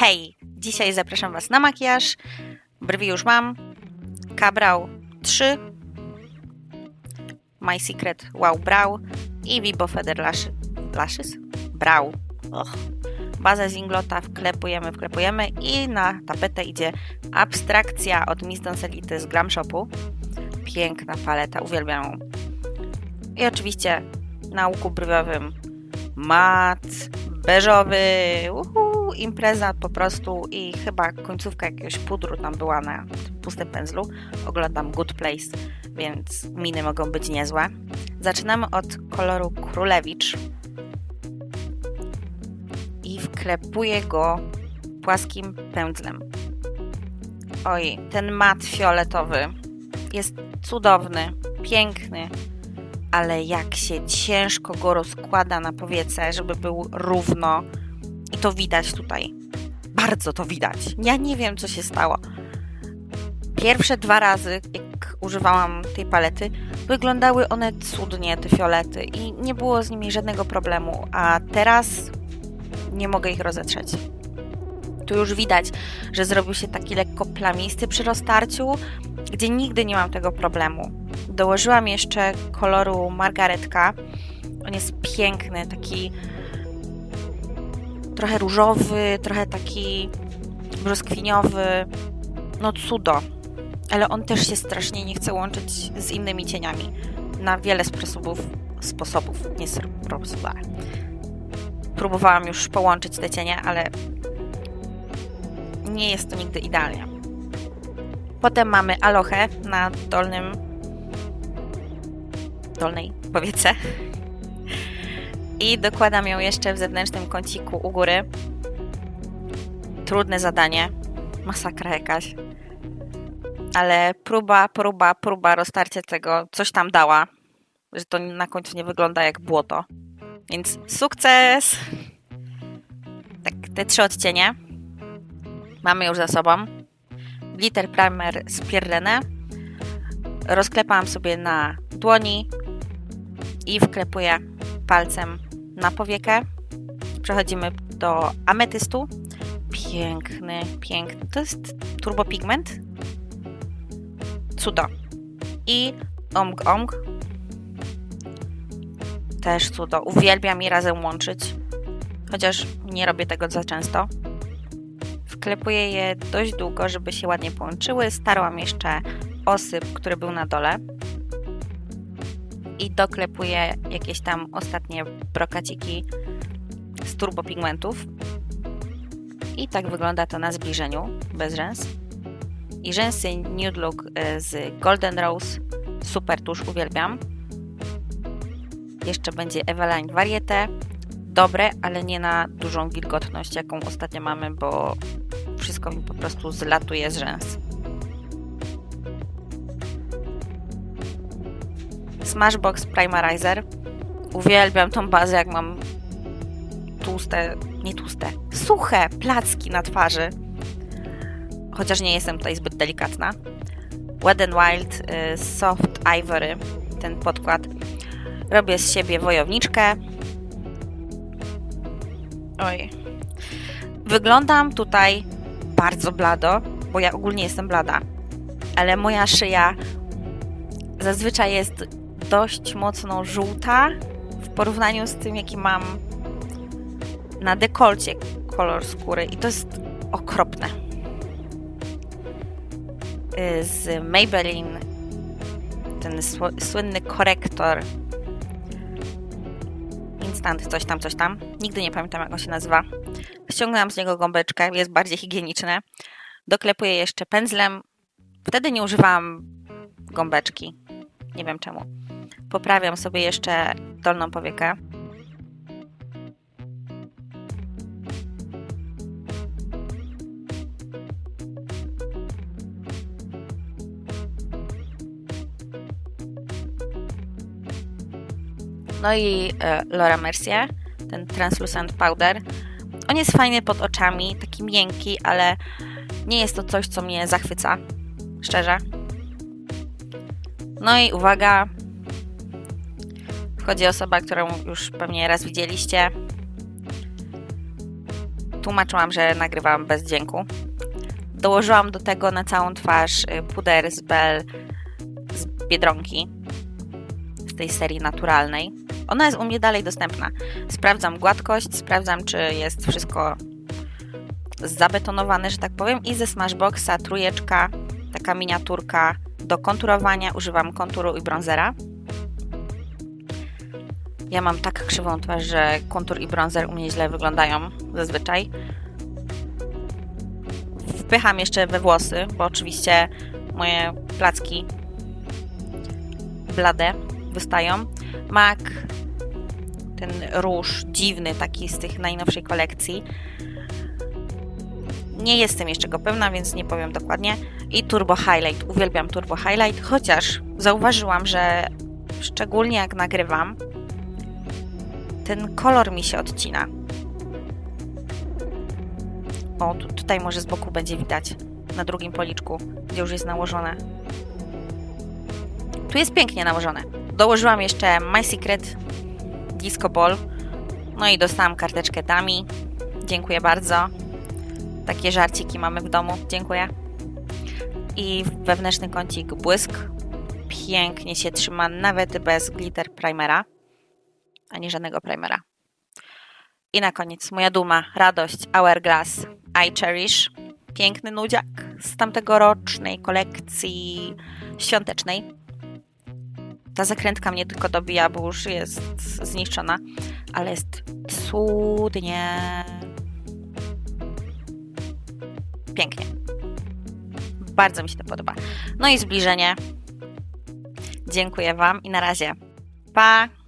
Hej! Dzisiaj zapraszam Was na makijaż. Brwi już mam. Kabrał 3. My Secret Wow Brow i Vibo Feather Lash, Lashes? Brow. Och. Bazę z Inglota wklepujemy, wklepujemy i na tapetę idzie abstrakcja od Miss Doncelity z Glam Shopu. Piękna paleta, uwielbiam ją. I oczywiście na łuku brwiowym mat beżowy, uhu, impreza po prostu i chyba końcówka jakiegoś pudru tam była na pustym pędzlu. Oglądam Good Place, więc miny mogą być niezłe. Zaczynamy od koloru Królewicz i wklepuję go płaskim pędzlem. Oj, ten mat fioletowy jest cudowny, piękny, ale jak się ciężko go rozkłada na powiece, żeby był równo. I to widać tutaj. Bardzo to widać. Ja nie wiem, co się stało. Pierwsze dwa razy, jak używałam tej palety, wyglądały one cudnie, te fiolety, i nie było z nimi żadnego problemu. A teraz nie mogę ich rozetrzeć. Tu już widać, że zrobił się taki lekko plamisty przy roztarciu, gdzie nigdy nie mam tego problemu. Dołożyłam jeszcze koloru margaretka. On jest piękny, taki trochę różowy, trochę taki brzoskwiniowy. No cudo. Ale on też się strasznie nie chce łączyć z innymi cieniami. Na wiele sposobów, sposobów, nie sposobów. Próbowałam już połączyć te cienie, ale nie jest to nigdy idealnie. Potem mamy alochę na dolnym dolnej powiece. I dokładam ją jeszcze w zewnętrznym kąciku u góry. Trudne zadanie. Masakra jakaś. Ale próba, próba, próba roztarcia tego coś tam dała, że to na końcu nie wygląda jak błoto. Więc sukces! Tak, te trzy odcienie mamy już za sobą. Glitter primer z Pierlene. Rozklepałam sobie na dłoni i wklepuję palcem na powiekę. Przechodzimy do ametystu. Piękny, piękny. To jest turbopigment. Cudo. I omg omg. Też cudo. Uwielbiam je razem łączyć. Chociaż nie robię tego za często. Wklepuję je dość długo, żeby się ładnie połączyły. Starłam jeszcze osyp, który był na dole. I doklepuję jakieś tam ostatnie brokaciki z turbopigmentów. I tak wygląda to na zbliżeniu, bez rzęs. I rzęsy Nude Look y, z Golden Rose. Super tuż, uwielbiam. Jeszcze będzie Eveline Varieté. Dobre, ale nie na dużą wilgotność, jaką ostatnio mamy, bo wszystko mi po prostu zlatuje z rzęs. Smashbox Primarizer. Uwielbiam tą bazę, jak mam tłuste, nie tłuste, suche placki na twarzy. Chociaż nie jestem tutaj zbyt delikatna. Wet n Wild y, Soft Ivory, ten podkład. Robię z siebie wojowniczkę. Oj. Wyglądam tutaj bardzo blado, bo ja ogólnie jestem blada. Ale moja szyja zazwyczaj jest dość mocno żółta w porównaniu z tym, jaki mam na dekolcie kolor skóry i to jest okropne. Y, Z Maybelline ten słynny korektor Instant coś tam, coś tam. Nigdy nie pamiętam, jak on się nazywa. Ściągnęłam z niego gąbeczkę, jest bardziej higieniczne. Doklepuję jeszcze pędzlem. Wtedy nie używałam gąbeczki. Nie wiem czemu. Poprawiam sobie jeszcze dolną powiekę. No i e, Laura Mercier, ten Translucent Powder. On jest fajny pod oczami, taki miękki, ale nie jest to coś, co mnie zachwyca. Szczerze. No i uwaga, wchodzi osoba, którą już pewnie raz widzieliście. tłumaczyłam, że nagrywam bez dźwięku. Dołożyłam do tego na całą twarz y, puder z Bell z Biedronki, z tej serii naturalnej. Ona jest u mnie dalej dostępna. Sprawdzam gładkość, sprawdzam, czy jest wszystko zabetonowane, że tak powiem. I ze Smashboxa trójeczka, taka miniaturka do konturowania. Używam konturu i bronzera. Ja mam tak krzywą twarz, że kontur i bronzer u mnie źle wyglądają zazwyczaj. Wpycham jeszcze we włosy, bo oczywiście moje placki blade wystają. MAC, ten róż dziwny, taki z tych najnowszej kolekcji. Nie jestem jeszcze go pewna, więc nie powiem dokładnie. I Turbo Highlight. Uwielbiam Turbo Highlight, chociaż zauważyłam, że szczególnie jak nagrywam, ten kolor mi się odcina. O, tu, tutaj może z boku będzie widać, na drugim policzku, gdzie już jest nałożone. Tu jest pięknie nałożone. Dołożyłam jeszcze My Secret Disco Ball. No i dostałam karteczkę Dami. Dziękuję bardzo. Takie żarciki mamy w domu. Dziękuję. I wewnętrzny kącik błysk. Pięknie się trzyma, nawet bez glitter primera ani żadnego primera. I na koniec moja duma, radość, Hourglass, I Cherish. Piękny nudziak z tamtegorocznej kolekcji świątecznej. Ta zakrętka mnie tylko dobija, bo już jest zniszczona, ale jest cudnie. Pięknie. Bardzo mi się to podoba. No i zbliżenie. Dziękuję Wam i na razie. Pa!